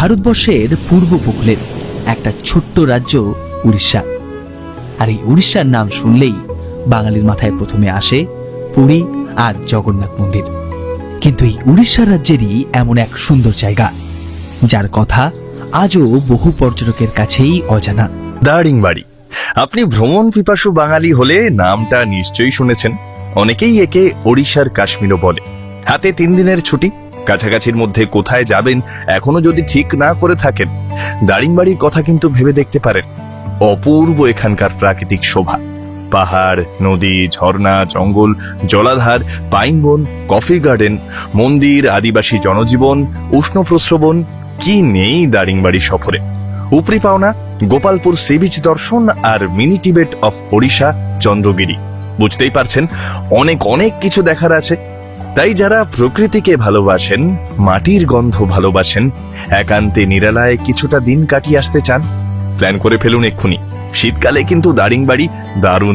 ভারতবর্ষের পূর্ব উপকূলের একটা ছোট্ট রাজ্য উড়িষ্যা। আর এই উড়িষ্যার নাম শুনলেই বাঙালির মাথায় প্রথমে আসে পুরী আর জগন্নাথ মন্দির। কিন্তু এই উড়িষ্যা রাজ্যেরই এমন এক সুন্দর জায়গা, যার কথা আজও বহু পর্যটকের কাছেই অজানা। দারিংবাড়ি। আপনি ভ্রমণ পিপাসু বাঙালি হলে নামটা নিশ্চয়ই শুনেছেন। অনেকেই একে ওড়িশার কাশ্মীরও বলে। হাতে তিন দিনের ছুটি। কাছাকাছির মধ্যে কোথায় যাবেন এখনও যদি ঠিক না করে থাকেন দারিংবাড়ির কথা কিন্তু ভেবে দেখতে পারেন। অপূর্ব এখানকার প্রাকৃতিক শোভা। পাহাড়, নদী, ঝর্ণা, জঙ্গল, জলাধার, পাইন বন, কফি গার্ডেন, মন্দির, আদিবাসী জনজীবন, উষ্ণ প্রস্রবণ, কি নেই দারিংবাড়ি সফরে। উপরি পাওনা, গোপালপুর সি বিচ দর্শন আর mini Tibet of Odisha Chandragiri. বুঝতেই পারছেন, অনেক অনেক কিছু দেখার আছে। তাই যারা প্রকৃতিকে ভালোবাসেন, মাটির গন্ধ ভালোবাসেন, একান্তে নিরালায় কিছুটা দিন কাটিয়ে আসতে চান, প্ল্যান করে ফেলুন এক্ষুনি। শীতকালে কিন্তু দারিংবাড়ি দারুণ